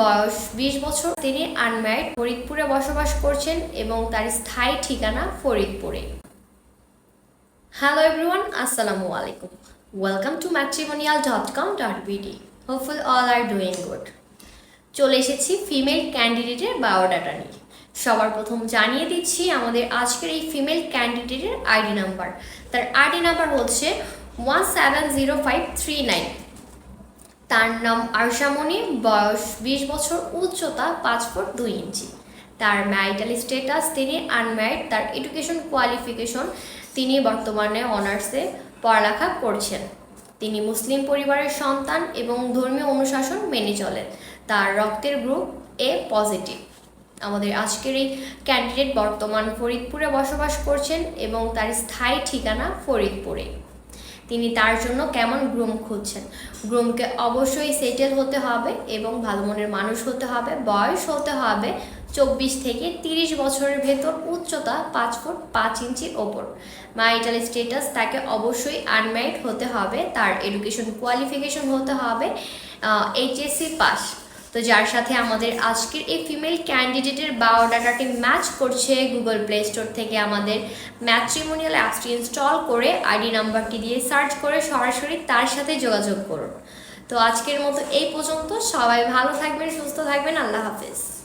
বয়স বিশ বছর। তিনি আনম্যারিড ফরিদপুরে বসবাস করছেন এবং তার স্থায়ী ঠিকানা ফরিদপুরে। হ্যালো এভরিওয়ান আসসালামু আলাইকুম। Welcome to matrimonial dot com dot BD hopeful all are doing good চলে এসেছি ফিমেল ক্যান্ডিডেটের বায়োডাটা নিয়ে। সবার প্রথম জানিয়ে দিচ্ছি আমাদের আজকের এই ফিমেল ক্যান্ডিডেটের আইডি নাম্বার তার আইডি নাম্বার হচ্ছে one seven zero five three nine তার নাম আরশামণি বয়স বিশ বছর, উচ্চতা পাঁচ ফুট দুই ইঞ্চি। তার ম্যারিটাল স্টেটাস তিনি আনম্যারিড তার এডুকেশন কোয়ালিফিকেশন তিনি বর্তমানে অনার্সে পড়ালেখা করছেন। তিনি মুসলিম পরিবারের সন্তান এবং ধর্মীয় অনুশাসন মেনে চলেন। তার রক্তের গ্রুপ এ পজিটিভ আমাদের আজকের এই ক্যান্ডিডেট বর্তমান ফরিদপুরে বসবাস করছেন এবং তার স্থায়ী ঠিকানা ফরিদপুরে। তিনি তার জন্য কেমন গ্রুম খুঁজছেন? গ্রুমকে অবশ্যই সেটেল হতে হবে এবং ভালো মনের মানুষ হতে হবে, বয়স হতে হবে চব্বিশ থেকে তিরিশ বছরের ভেতর, উচ্চতা পাঁচ ফুট পাঁচ ইঞ্চির ওপর। ম্যারিটাল স্টেটাস তাকে অবশ্যই আনম্যারিড হতে হবে, তার এডুকেশন কোয়ালিফিকেশন হতে হবে এইচএসসি পাস তো যার সাথে আমাদের আজকের এই ফিমেল ক্যান্ডিডেটের বায়োডাটাটি ম্যাচ করছে গুগল প্লে স্টোর থেকে আমাদের ম্যাট্রিমোনিয়াল অ্যাপসটি ইনস্টল করে আইডি নাম্বারটি দিয়ে সার্চ করে সরাসরি তার সাথে যোগাযোগ করুন। তো আজকের মতো এই পর্যন্ত। সবাই ভালো থাকবেন, সুস্থ থাকবেন। আল্লাহ হাফেজ।